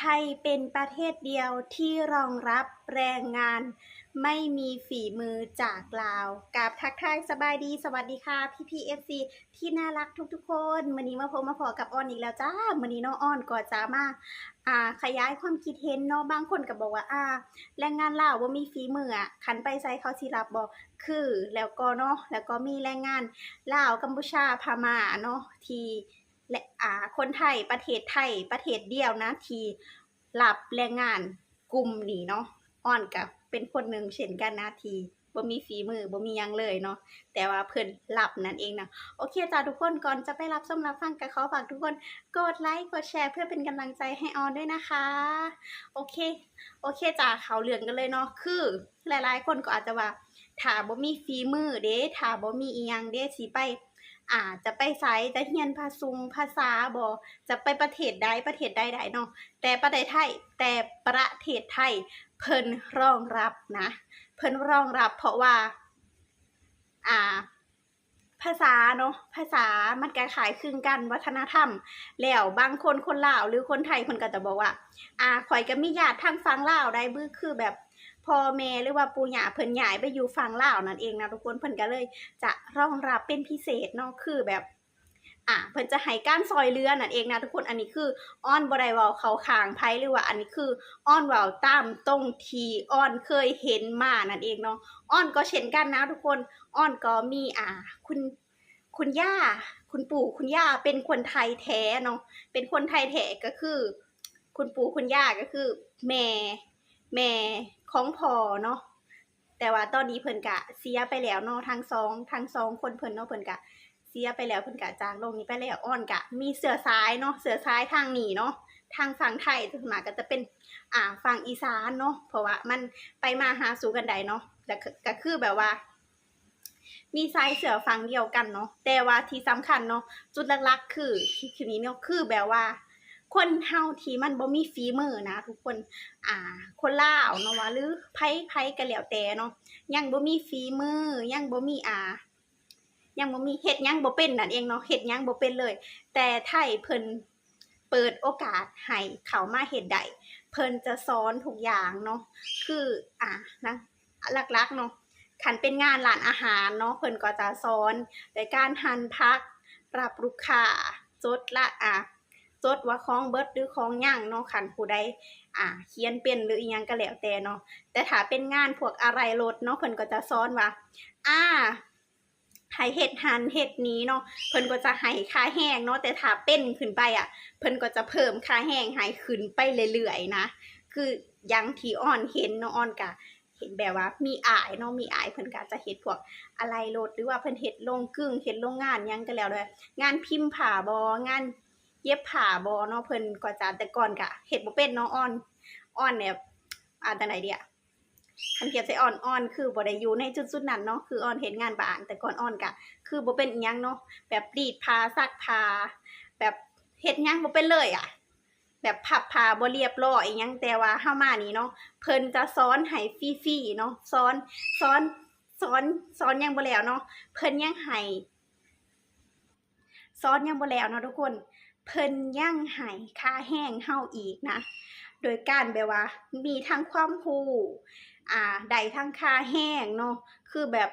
ไทยเป็นประเทศเดียวที่รองรับแรงงาน ไม่มีฝีมือจากลาวกับทักทายสบายดีสวัสดีค่ะพี่พีเอฟซีที่น่ารักทุกๆคนวันนี้มาพบมาพอกับออนอีกแล้วจ้าวันนี้น้องออนก็จะมาอ่า ขยายความคิดเห็นเนาะบางคนก็บอกว่าอ่า แรงงานลาวว่ามีฝีมืออะคันไปใส่เขาสิรับบ่คือแล้วก็เนาะแล้วก็มีแรงงานลาวกัมพูชาพม่าเนาะที่ และอ่าคนไทยประเทศไทยประเทศเดียวนะที่รับแรงงานกลุ่มนี้เนาะอ่อนกับเป็นคนหนึ่งเช่นกันนะทีบ่มีฝีมือบ่มียังเลยเนาะแต่ว่าเพิ่นรับนั่นเองนะโอเคจ้าทุกคนก่อนจะไปรับชมรับฟังก็ขอฝากทุกคนกดไลค์กดแชร์เพื่อเป็นกำลังใจให้ออนด้วยนะคะ โอเค โอเคจ้าเขาเรื่องกันเลยเนาะคือหลายๆ คนก็อาจจะว่าถ้าบ่มีฝีมือเด้ถ้าบ่มีอีหยังเด้สิไป อ่า จะไปไสจะเรียนภาษุงภาษาบ่จะไปประเทศใดประเทศใดๆเนาะแต่ประเทศไทยแต่ประเทศไทย เพิ่นรองรับนะ เพิ่นรองรับ เพราะว่า อ่า ภาษาเนาะภาษามันก็ขายคลึงกันวัฒนธรรม แล้วบางคนคนลาวหรือคนไทยเพิ่นก็จะบอกว่า อ่าข่อยก็มีญาติทางฝั่งลาวได้บื้อคือแบบ พ่อแม่หรือว่าปู่ย่าเพิ่นย้ายไปอยู่ฝั่งลาวนั่นเองนะทุกคนเพิ่นก็เลย จะรองรับเป็นพิเศษเนาะคือแบบอ่าเพิ่นจะให้การซอยเรือนั่นเองนะทุกคนอันนี้คืออ้อนบได้เวาเขาข้างไผหรือว่าอันนี้คืออ้อนเว้าตามตรงทีอ้อนเคยเห็นมานั่นเองเนาะอ้อนก็เช่นกันนะทุกคนอ้อนก็มีอ่า คุณคุณย่า คุณปู่คุณย่าเป็นคนไทยแท้เนาะเป็นคนไทยแท้ก็คือ คุณปู่คุณย่าก็คือ แม่ แม่ของพ่อเนาะแต่ว่าตอนนี้เพิ่นกะเสียไปแล้วเนาะทั้งสองทั้งสองคนเพิ่นเนาะเพิ่นกะเสียไปแล้วเพิ่นกะจากโลกนี้ไปแล้วอ่อนกะ มีเสือซ้ายเนาะเสือซ้ายทางหนีเนาะทางฝั่งไทยส่วนมากก็จะเป็นอ่าฝั่งอีสานเนาะเพราะว่ามันไปมาหาสู่กันได้เนาะแต่ก็คือแบบว่า มีไซสายเสือฝั่งเดียวกันเนาะแต่ว่าที่สำคัญเนาะจุดหลักๆคือที่คือนี้เนาะคือแบบว่า คนเฮาที่มันบ่มีฝีมือนะ ทุกคน อ่า คนลาวเนาะว่าหรือไผไผก็แล้วแต่เนาะยังบ่มีฝีมือ ยังบ่มีอ่า ยังบ่มีเฮ็ดยังบ่เป็นนั่นเองเนาะเฮ็ดยังบ่เป็นเลย แต่ไทยเพิ่นเปิดโอกาสให้เขามาเฮ็ดได้เพิ่นจะสอนทุกอย่างเนาะคืออ่านะหลักๆเนาะคันเป็นงานร้านอาหารเนาะเพิ่นก็จะสอนในการหั่นผักปรับลูกค้าจดละอะ จดว่าของเบิดหรือของย่างเนาะคันผู้ใดอ่าเขียนเป็นหรืออีหยังก็แล้วแต่เนาะแต่ถ้าเป็นงานพวกอะไรรถเนาะเพิ่นก็จะสอนว่าอ่าให้เฮ็ดหันเฮ็ดนี้เนาะเพิ่นก็จะให้ค่าแห้งเนาะแต่ถ้าเป็นขึ้นไปอะ เพิ่นก็จะเพิ่มค่าแห้งให้ขึ้นไปเรื่อยๆนะคือยังที่อ้อนเห็นเนาะอ้อนกะเห็นแบบว่ามีอายเนาะมีอายเพิ่นก็จะเฮ็ดพวกอะไรรถหรือว่าเพิ่นเฮ็ดโรงกึ่งเฮ็ดโรงงานยังก็แล้วเลยงานพิมพ์ผ้าบ่งาน เย็บผ้าบ่เนาะเพิ่นก็จะแต่ก่อนก็เฮ็ดบ่เป็นเนาะอ้อนอ้อนเนี่ยอ่าจังได๋เดียคันเทียบใส่อ่อนอ่อนคือบ่ได้อยู่ในจุดๆนั้นเนาะคืออ่อนเฮ็ดงานบ้าน แต่ก่อนอ่อนก็คือบ่เป็นอีหยังเนาะแบบรีดผ้าซักผ้าแบบเฮ็ดยังบ่เป็นเลยอะแบบพับผ้าบ่เรียบร้อยอีหยังแต่ว่าเฮามานี่เนาะเพิ่นจะสอนให้ฟรีๆเนาะสอนสอนสอนสอนยังบ่แล้วเนาะเพิ่นยังให้สอนยังบ่แล้วเนาะทุกคน เพิ่นยังให้ค่าแห้งเฮาอีกนะ โดยการแบบว่า มีทั้งความรู้อ่าได้ทั้งค่าแห้งเนาะคือแบบ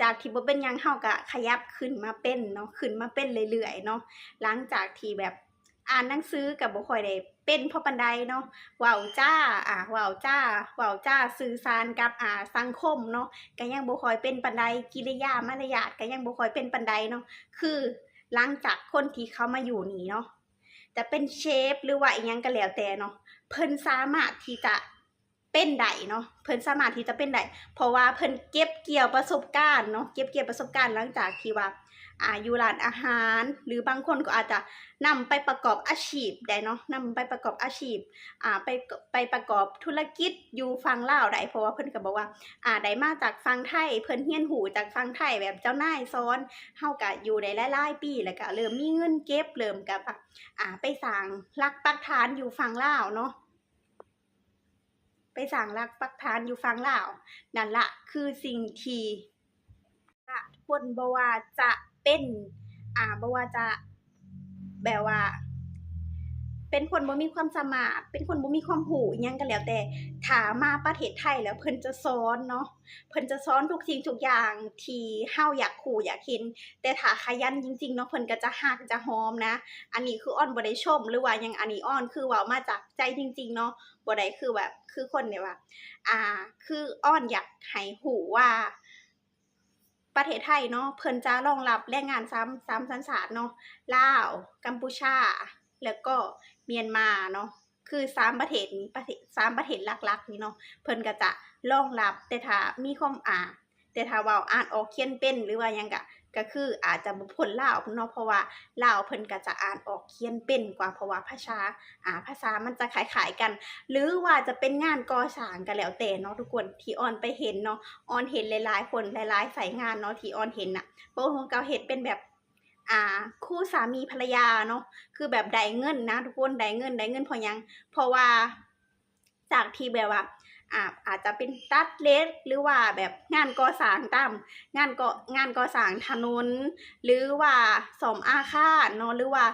จากที่บ่เป็นหยังเฮาก็ขยับขึ้นมาเป็นเนาะขึ้นมาเป็นเรื่อยๆเนาะหลังจากที่แบบอ่านหนังสือก็บ่ค่อยได้เป็นเพราะปานใดเนาะเว้าจ้าอ่าเว้าจ้าเว้าจ้าสื่อสารกับอ่าสังคมเนาะก็ยังบ่ค่อยเป็นปานใดกิริยามารยาทก็ยังบ่ค่อยเป็นปานใดเนาะคือ หลังจากคนที่เขามาอยู่นี้เนาะแต่เป็นเชฟหรือว่าอีกยังก็แล้วแต่เนาะเพิ่นสามารถที่จะเป็นได้เนาะเพิ่นสามารถที่จะเป็นได้เพราะว่าเพิ่นเก็บเกี่ยวประสบการณ์เนาะเก็บเกี่ยวประสบการณ์หลังจากที่ว่า อาอยู่ร้านอาหาร หรือบางคนก็อาจจะนำไปประกอบอาชีพได้เนาะนำไปประกอบอาชีพอ่าไปไปประกอบธุรกิจอยู่ฝั่งลาได้เพราะว่าเพิ่นก็บอกว่าอ่าได้มาจากฝั่งไทยเพิ่นเรียนหูจากฝั่งไทยแบบเจ้านายสอนเฮาก็อยู่ได้หลายๆปีแล้วก็เริ่มมีเงินเก็บเริ่มกับอ่าไปสร้างหลักปักฐานอยู่ฝั่งลาเนาะไปสั่งรักปักฐานอยู่ฟังเล่านั่นละคือสิ่งที่ละคนบ่ว่าจะ เป็นอ่าบ่ว่าจะแบบว่า เป็นคนบ่มีความสามารถเป็นคนบ่มีความรู้อิหยังก็แล้วแต่ถามาประเทศไทยแล้วเพิ่นจะสอนเนาะเพิ่นจะสอนทุกสิ่งทุกอย่างที่เฮาอยากรู้อยากเห็นแต่ถ้าขยันจริงๆเนาะเพิ่นก็จะฮักจะหอมนะ อันนี้คืออ้อนบ่ได้ชมหรือว่ายังอันนี้อ้อนคือว้ามาจากใจจริง ๆ เนาะบ่ได้คือแบบคือคนเนี่ยว่า อ่า คืออ้อนอยากให้รู้ว่า ประเทศไทยเนาะเพิ่นจะรองรับแรงงานซ้ำซ้ำสัญชาติเนาะลาวกัมพูชา แล้วก็เมียนมาเนาะคือสามประเทศนี้ประเทศสามประเทศหลักๆนี้เนาะเพิ่นก็จะรองรับแต่ถ้ามีความอ่าแต่ถ้าว่าอ่านออกเขียนเป็นหรือว่ายังกะ ก็คืออาจจะบ่พ้นลาวเนาะเพราะว่าลาวเพิ่นก็จะอ่านออกเขียนเป็นกว่าเพราะว่าภาษาอ่าภาษามันจะคล้ายๆกัน หรือว่าจะเป็นงานก่อสร้างก็แล้วแต่เนาะทุกคนที่ออนไปเห็นเนาะออนเห็นหลายๆ คนหลายๆสายงานเนาะที่ออนเห็นน่ะเพราะของเก่าเฮ็ดเป็นแบบอ่าคู่สามีภรรยาเนาะคือแบบได้เงินนะทุกคนได้เงินได้เงินเพราะยัง เพราะว่าจากที่แบบว่า อาอาจจะเป็นตัดเล็กหรือว่าแบบงานก่อสร้างตามงานก่องานก่อสร้างถนน หรือว่าสอมอาคาเนาะหรือว่า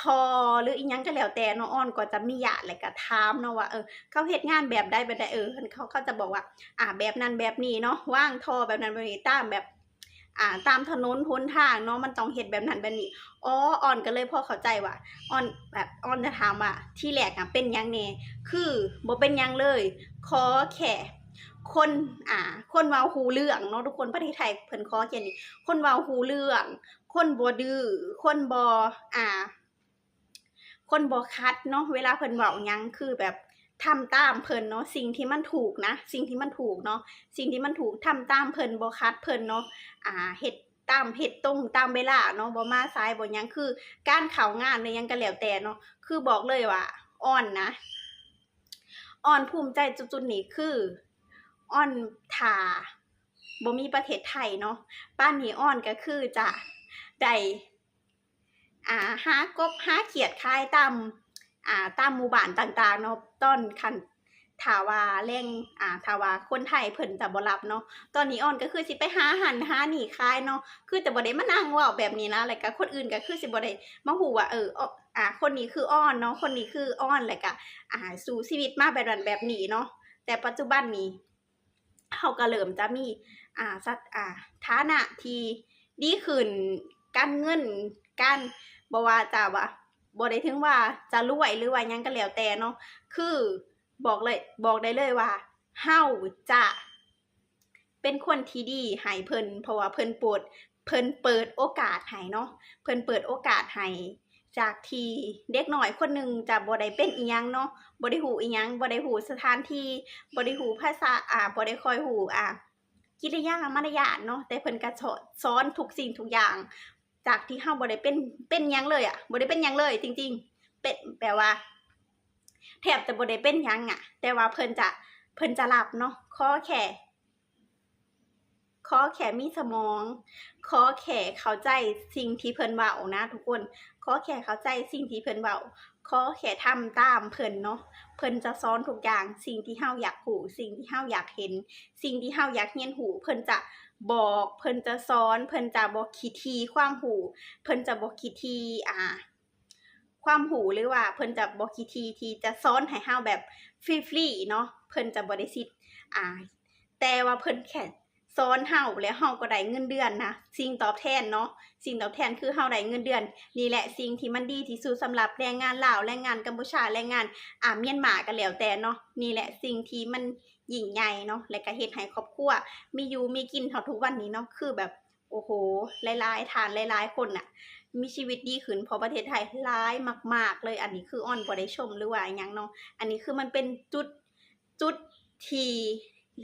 ทอหรืออีกยังก็แล้วแต่เนาะอ้อนก็จะมีญางอะไรก็ถามเนาะว่าเออเขาเหตุงานแบบใดแบบใดเออเขาเขาจะบอกว่า อ่าแบบนั้นแบบนี้เนาะว่างทอแบบนั้นแบบนี้ตามแบบ อ่าตามถนนหนทางเนาะมันต้องเฮ็ดแบบนั้นแบบนี้อ๋อออนก็เลยพอเข้าใจว่าออนแบบออนจะถามว่าที่แรกอะเป็นยังแน่คือบ่เป็นยังเลย ขอแค่คนอ่า คนเว้ารู้เรื่องเนาะทุกคนประเทศไทยเพิ่นขอแค่นี้คนเว้ารู้เรื่อง คนบ่ดื้อคนบ่อ่า คนบ่ขัดเนาะเวลาเพิ่นเว้ายังคือแบบ ทำตามเพิ่นเนาะสิ่งที่มันถูกนะ สิ่งที่มันถูกเนาะสิ่งที่มันถูกทำตามเพิ่นบ่ขัดเพิ่นเนาะอ่าเฮ็ดตามเฮ็ดตรงตามเวลาเนาะบ่มาสายบ่ยังคือ การเข้างานหรือหยังก็แล้วแต่เนาะคือบอกเลยว่าอ้อนนะอ้อนภูมิใจจุดๆนี้คืออ้อนถ้าบ่มีประเทศไทยเนาะป่านนี้อ้อนก็คือจะได้อ่าหากบหาเขียดขายตาม อ่าตามหมู่บ้านต่างๆเนาะตอนคันถาวาแรงอ่าถาวาคนไทยเพิ่นจะบ่รับเนาะตอนนี้อ้อนก็คือสิไปหาหันหาหนี่ขายเนาะคือจะบ่ได้มานั่งว้าแบบนี้นะแล้วก็คนอื่นก็คือสิบ่ได้มาฮู้ว่าเอออ่า คนนี้คืออ้อนเนาะคนนี้คืออ้อนแล้วก็อ่าสู่ชีวิตมาแบบนั้นแบบนี้เนาะแต่ปัจจุบันนี้เฮาก็เริ่มจะมีอ่าสัดอ่าฐานะที่ดีขึ้นการเงินการบ่ว่าจะว่า บ่ได้ถึงว่าจะรวยหรือว่ายังก็แล้วแต่เนาะคือบอกเลยบอกได้เลยว่าเฮาจะเป็นคนที่ดีให้เพิ่นเพราะว่าเพิ่นปรดเพิ่นเปิดโอกาสให้เนาะเพิ่นเปิดโอกาสให้จากที่เด็กหน้อยคนหนึ่งจะบ่ได้เป็นอิหยังเนาะบ่ได้ฮู้อิหยังบ่ได้ฮู้สถานที่บ่ได้ฮู้ภาษาอ่าบ่ได้คอยฮู้อ่ากิริยามารยาทเนาะแต่เพิ่นก็สอนสอนทุกสิ่งทุกอย่าง จากที่เฮาบ่ได้เป็นเป็นยังเลยอะบ่ได้เป็นยังเลย จริง ๆ เป็นแปลว่า แทบจะบ่ได้เป็นยังอะแต่ว่าเพิ่นจะเพิ่นจะรับเนาะข้อแค่ขอแค่มีสมองข้อแค่เข้าใจสิ่งที่เพิ่นเว้านะทุกคนข้อแค่เข้าใจสิ่งที่เพิ่นเว้าข้อแค่ทำตามเพิ่นเนาะเพิ่นจะสอนทุกอย่าง สิ่งที่เฮาอยากรู้สิ่งที่เฮาอยากเห็น สิ่งที่เฮาอยากเรียนรู้เพิ่นจะ บอก เพิ่นจะสอน เพิ่นจะบ่ขี้ทีความรู้เพิ่นจะบ่ขี้ทีอ่า ความรู้หรือว่า เพิ่นจะบ่ขี้ทีที่จะสอนให้เฮาแบบฟรีๆเนาะเพิ่นจะบ่ได้สิอ่า แต่ว่าเพิ่นแค่สอนเฮาแล้วเฮาก็ได้เงินเดือนนะสิ่งตอบแทนเนาะสิ่งตอบแทนคือเฮาได้เงินเดือน นี่แหละสิ่งที่มันดีที่สุดสำหรับแรงงานลาวแรงงานกัมพูชาแรงงานอ่าเมียนมาก็แล้วแต่เนาะนี่แหละสิ่งที่มัน ยิ่งใหญ่เนาะและก็เฮ็ดให้ครอบครัวมีอยู่มีกินเท่าทุกวันนี้เนาะคือแบบโอ้โหหลายๆทานหลายๆคนน่ะ มีชีวิตดีขึ้นเพราะประเทศไทยร้ายมาก ๆ เลย อันนี้คืออ้อนบ่ได้ชมหรือว่าอิหยังเนาะอันนี้คือมันเป็นจุดจุดที่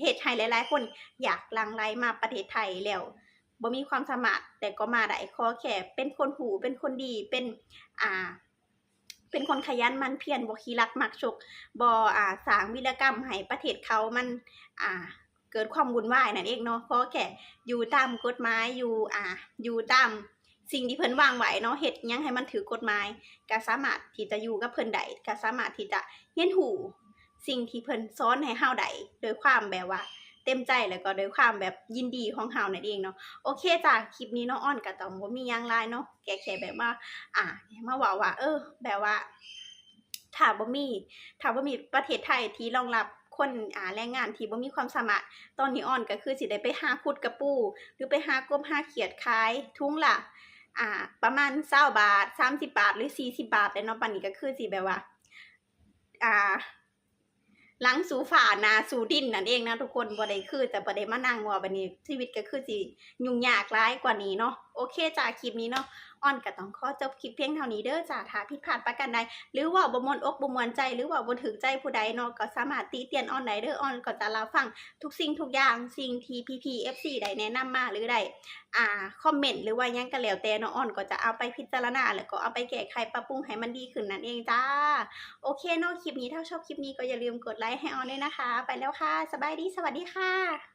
เฮ็ดให้หลาย ๆ คนอยากลังไลมาประเทศไทยแล้วบ่มีความสามารถแต่ก็มาได้ขอแค่เป็นคนหูเป็นคนดีเป็นอ่า เป็นคนขยันมันเพียรบ่ขี้รักมักชกบ่อ่าสร้างวีรกรรมให้ประเทศเขามันอ่าเกิดความวุ่นวายนั่นเองเนาะขอแค่อยู่ตามกฎหมายอยู่อ่าอยู่ตามสิ่งที่เพิ่นวางไว้เนาะเฮ็ดยังให้มันถือกฎหมายก็สามารถที่จะอยู่กับเพิ่นได้ก็สามารถที่จะเรียนรู้สิ่งที่เพิ่นสอนให้เฮาได้โดยความแบบว่า เต็มใจแล้วก็โดยความแบบยินดีของเฮานั่นเองเนาะโอเคจ้ะคลิปนี้เนาะอ้อนก็ต้องบ่มียังหลายเนาะแค่แค่แบบว่า อ่ามาว้าว่า เออ แบบว่าถ้าบ่มีถ้าบ่มีประเทศไทยที่รองรับคนอ่าแรงงานที่บ่มีความสามารถตอนนี้ออนก็คือสิได้ไปหาขุดกระปูหรือไปหากบหาเขียดขายทุ่งละอ่า ประมาณ20บาท30บาทหรือ40บาทแล้วเนาะปันนี้ก็คือสิแบบว่า อ่า หลังสู่ฝาหนาสู่ดินนั่นเองนะทุกคนบ่ได้คือแต่บ่ได้มานั่งว่าบัดนี้ชีวิตก็คือสิยุ่งยากหลายกว่านี้เนาะโอเคจ้าคลิปนี้เนาะ ออนก็ต้องขอจบคลิปเพียงเท่านี้เด้อจ้าถ้าผิดพลาดประการใดหรือว่าบ่มวนอกบ่มวนใจ หรือว่าบ่ถึกใจผู้ใดเนาะก็สามารถติเตียนออนได้เด้อออนก็จะรับฟังทุกสิ่งทุกอย่างสิ่งที่ PPFC ได้แนะนำมาหรือได้อ่าคอมเมนต์หรือว่ายังก็แล้วแต่เนาะออนก็จะเอาไปพิจารณาแล้วก็เอาไปแก้ไขปรับปรุงให้มันดีขึ้นนั่นเองจ้า โอเคเนาะคลิปนี้ถ้าชอบคลิปนี้ก็อย่าลืมกดไลค์ให้ออนด้วยนะคะ ไปแล้วค่ะ สบายดีสวัสดีค่ะ